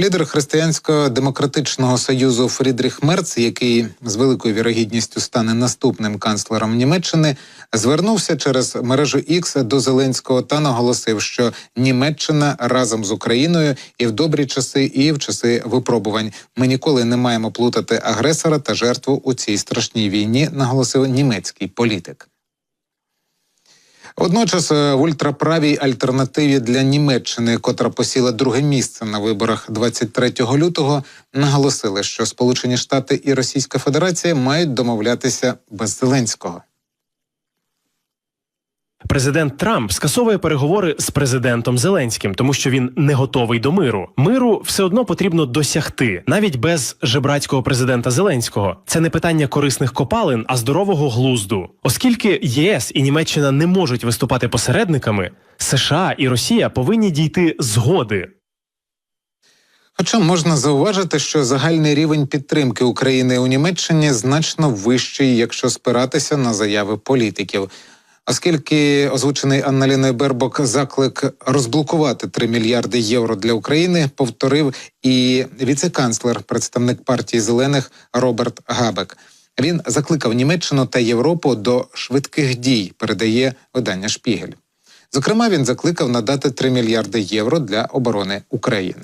Лідер християнського демократичного союзу Фрідріх Мерц, який з великою вірогідністю стане наступним канцлером Німеччини, звернувся через мережу X до Зеленського та наголосив, що Німеччина разом з Україною і в добрі часи, і в часи випробувань. Ми ніколи не маємо плутати агресора та жертву у цій страшній війні, наголосив німецький політик. Водночас е, в ультраправій альтернативі для Німеччини, котра посіла друге місце на виборах 23 лютого, наголосили, що Сполучені Штати і Російська Федерація мають домовлятися без Зеленського. Президент Трамп скасовує переговори з президентом Зеленським, тому що він не готовий до миру. Миру все одно потрібно досягти, навіть без жебрацького президента Зеленського. Це не питання корисних копалин, а здорового глузду. Оскільки ЄС і Німеччина не можуть виступати посередниками, США і Росія повинні дійти згоди. Хоча можна зауважити, що загальний рівень підтримки України у Німеччині значно вищий, якщо спиратися на заяви політиків. Оскільки озвучений Анналіною Бербок заклик розблокувати 3 мільярди євро для України повторив і віце-канцлер, представник партії зелених Роберт Габек. Він закликав Німеччину та Європу до швидких дій, передає видання Шпігель. Зокрема, він закликав надати 3 мільярди євро для оборони України.